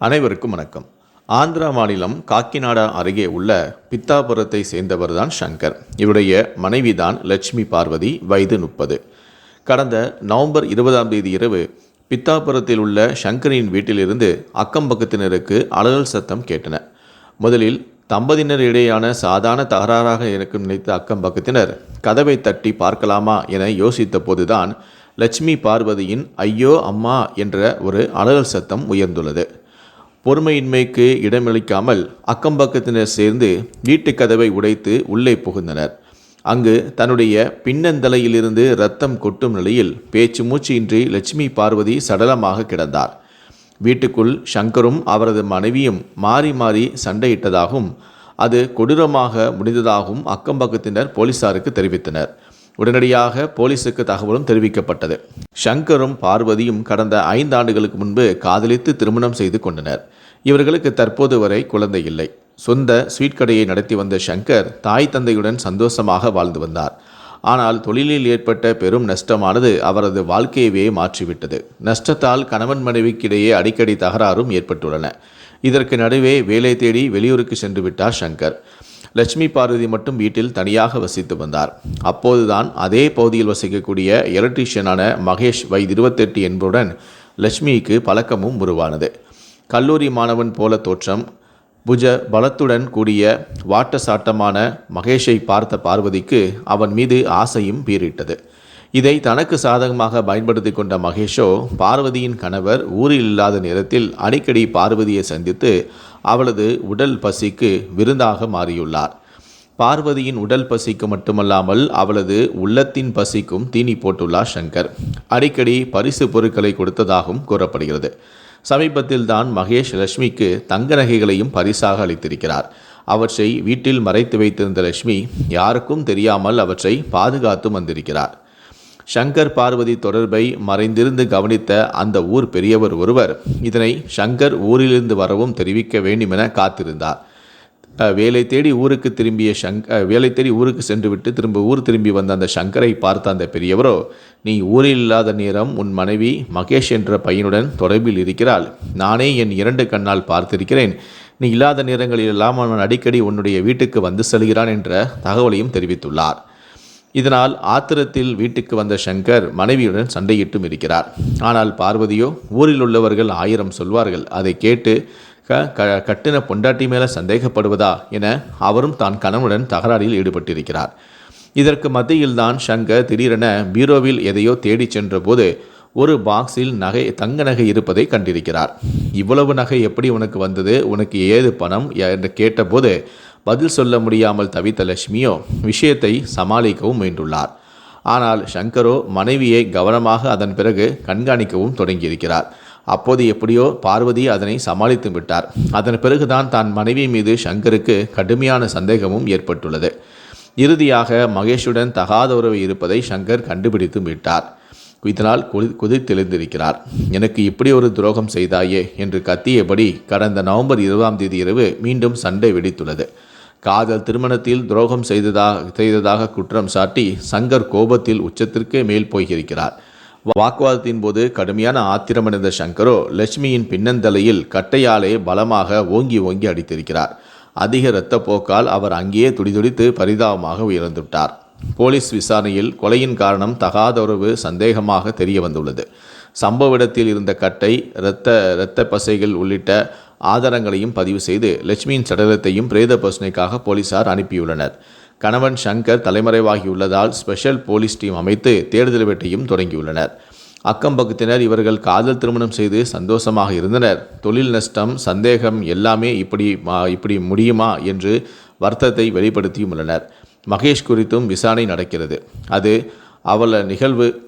அனைவருக்கும் வணக்கம். ஆந்திரா மாநிலம் காக்கிநாடா அருகே உள்ள பித்தாபுரத்தை சேர்ந்தவர்தான் சங்கர். இவருடைய மனைவிதான் லட்சுமி பார்வதி வயது முப்பது. கடந்த நவம்பர் இருபதாம் தேதி இரவு பித்தாபுரத்தில் உள்ள சங்கரின் வீட்டிலிருந்து அக்கம் பக்கத்தினருக்கு அலறல் சத்தம் கேட்டன. முதலில் தம்பதியினர் இடையான சாதாரண தகராறாக இருக்கும் நினைத்த அக்கம் பக்கத்தினர் கதவை தட்டி பார்க்கலாமா? என யோசித்த போதுதான் லட்சுமி பார்வதியின் ஐயோ அம்மா என்ற ஒரு அலறல் சத்தம் உயர்ந்துள்ளது. பொறுமையின்மைக்கு இடமளிக்காமல் அக்கம்பக்கத்தினர் சேர்ந்து வீட்டுக் கதவை உடைத்து உள்ளே புகுந்தனர். அங்கு தன்னுடைய பின்னந்தலையிலிருந்து ரத்தம் கொட்டும் நிலையில் பேச்சு மூச்சின்றி லட்சுமி பார்வதி சடலமாக கிடந்தார். வீட்டுக்குள் சங்கரும் அவரது மனைவியும் மாறி மாறி சண்டையிட்டதாகவும் அது கொடூரமாக முடிந்ததாகவும் அக்கம்பக்கத்தினர் போலீசாருக்கு தெரிவித்தனர். உடனடியாக போலீசுக்கு தகவலும் தெரிவிக்கப்பட்டது. சங்கரும் பார்வதியும் கடந்த ஐந்து ஆண்டுகளுக்கு முன்பு காதலித்து திருமணம் செய்து கொண்டனர். இவர்களுக்கு தற்போது வரை குழந்தை இல்லை. சொந்த ஸ்வீட் கடையை நடத்தி வந்த சங்கர் தாய் தந்தையுடன் சந்தோஷமாக வாழ்ந்து வந்தார். ஆனால் தொழிலில் ஏற்பட்ட பெரும் நஷ்டமானது அவரது வாழ்க்கையவே மாற்றிவிட்டது. நஷ்டத்தால் கணவன் மனைவிக்கிடையே அடிக்கடி தகராறும் ஏற்பட்டுள்ளன. இதற்கு நடுவே வேலை தேடி வெளியூருக்கு சென்று விட்டார் சங்கர். லட்சுமி பார்வதி மட்டும் வீட்டில் தனியாக வசித்து வந்தார். அப்போதுதான் அதே பகுதியில் வசிக்கக்கூடிய எலக்ட்ரீஷியனான மகேஷ் வயது இருபத்தெட்டு என்பவுடன் லட்சுமிக்கு பழக்கமும் உருவானது. கல்லூரி மாணவன் போல தோற்றம் புஜ பலத்துடன் கூடிய வாட்ட சாட்டமான மகேஷை பார்த்த பார்வதிக்கு அவன் மீது ஆசையும் பீரிட்டது இதை தனக்கு சாதகமாக பயன்படுத்தி கொண்ட மகேஷோ பார்வதியின் கணவர் ஊரில் இல்லாத நேரத்தில் அடிக்கடி பார்வதியை சந்தித்து அவளது உடல் பசிக்கு விருந்தாக மாறியுள்ளார். பார்வதியின் உடல் பசிக்கு மட்டுமல்லாமல் அவளது உள்ளத்தின் பசிக்கும் தீனி போட்டுள்ளார் சங்கர். அடிக்கடி பரிசு பொருட்களை கொடுத்ததாகவும் கூறப்படுகிறது. சமீபத்தில் தான் மகேஷ் லட்சுமிக்கு தங்க நகைகளையும் பரிசாக அளித்திருக்கிறார். அவற்றை வீட்டில் மறைத்து வைத்திருந்த லட்சுமி யாருக்கும் தெரியாமல் அவற்றை பாதுகாத்து வந்திருக்கிறார். சங்கர் பார்வதி தொடர்பை மறைந்திருந்து கவனித்த அந்த ஊர் பெரியவர் ஒருவர் இதனை சங்கர் ஊரிலிருந்து வரவும் தெரிவிக்க வேண்டுமென காத்திருந்தார். வேலை தேடி ஊருக்கு திரும்பிய சங் வேலை தேடி ஊருக்கு சென்றுவிட்டு திரும்ப ஊர் திரும்பி வந்த அந்த சங்கரை பார்த்த அந்த பெரியவரோ நீ ஊரில் இல்லாத நேரம் உன் மனைவி மகேஷ் என்ற பையனுடன் தொடர்பில் இருக்கிறாள். நானே என் இரண்டு கண்ணால் பார்த்திருக்கிறேன். நீ இல்லாத நேரங்களிலெல்லாம் அவன் அடிக்கடி உன்னுடைய வீட்டுக்கு வந்து செல்கிறான் என்ற தகவலையும் தெரிவித்துள்ளார். இதனால் ஆத்திரத்தில் வீட்டுக்கு வந்த சங்கர் மனைவியுடன் சண்டையிட்டும் இருக்கிறார். ஆனால் பார்வதியோ ஊரில் உள்ளவர்கள் ஆயிரம் சொல்வார்கள். அதை கேட்டு க க கட்டின பொண்டாட்டி மேலே சந்தேகப்படுவதா? என அவரும் தான் கணவனுடன் தகராறில் ஈடுபட்டிருக்கிறார். இதற்கு மத்தியில்தான் சங்கர் திடீரென பீரோவில் எதையோ தேடிச் சென்றபோது ஒரு பாக்ஸில் நகை தங்க நகை இருப்பதை கண்டிருக்கிறார். இவ்வளவு நகை எப்படி உனக்கு வந்தது? உனக்கு ஏது பணம்? என்று கேட்டபோது பதில் சொல்ல முடியாமல் தவித்த லட்சுமியோ விஷயத்தை சமாளிக்கவும் முயன்றுள்ளார். ஆனால் சங்கரோ மனைவியை கவனமாக அதன் பிறகு கண்காணிக்கவும் தொடங்கியிருக்கிறார். அப்போது எப்படியோ பார்வதி அதனை சமாளித்து விட்டார். அதன் பிறகுதான் தான் மனைவி மீது சங்கருக்கு கடுமையான சந்தேகமும் ஏற்பட்டுள்ளது. இறுதியாக மகேஷுடன் தகாத உறவு இருப்பதை சங்கர் கண்டுபிடித்து விட்டார். இதனால் குதி குதித்தெழுந்திருக்கிறார். எனக்கு இப்படி ஒரு துரோகம் செய்தாயே என்று கத்தியபடி கடந்த நவம்பர் இருபதாம் தேதி இரவு மீண்டும் சண்டை வெடித்துள்ளது. காதல் திருமணத்தில் துரோகம் செய்ததாக செய்ததாக குற்றம் சாட்டி சங்கர் கோபத்தில் உச்சத்திற்கு மேல் போயிருக்கிறார் வாக்குவாதத்தின் போது கடுமையான ஆத்திரமடைந்த சங்கரோ லட்சுமியின் பின்னந்தலையில் கட்டையாலே பலமாக ஓங்கி ஓங்கி அடித்திருக்கிறார். அதிக இரத்தப்போக்கால் அவர் அங்கேயே துடிதுடித்து பரிதாபமாக உயர்ந்துவிட்டார். போலீஸ் விசாரணையில் கொலையின் காரணம் தகாத சந்தேகமாக தெரிய வந்துள்ளது சம்பவ இடத்தில் இருந்த கட்டை இரத்த இரத்த பசைகள் உள்ளிட்ட ஆதாரங்களையும் பதிவு செய்து லட்சுமியின் சடலத்தையும் பிரேத பசுனைக்காக போலீசார் அனுப்பியுள்ளனர். கணவன் சங்கர் தலைமறைவாகியுள்ளதால் ஸ்பெஷல் போலீஸ் டீம் அமைத்து தேடுதல் வேட்டையும் தொடங்கியுள்ளனர். அக்கம்பக்கத்தினர் இவர்கள் காதல் திருமணம் செய்து சந்தோஷமாக இருந்தனர். தொழில் நஷ்டம் சந்தேகம் எல்லாமே இப்படி மா- இப்படி முடியுமா என்று வருத்தத்தை வெளிப்படுத்தியும் உள்ளனர். மகேஷ் குறித்தும் விசாரணை நடக்கிறது. அது அவள நிகழ்வு.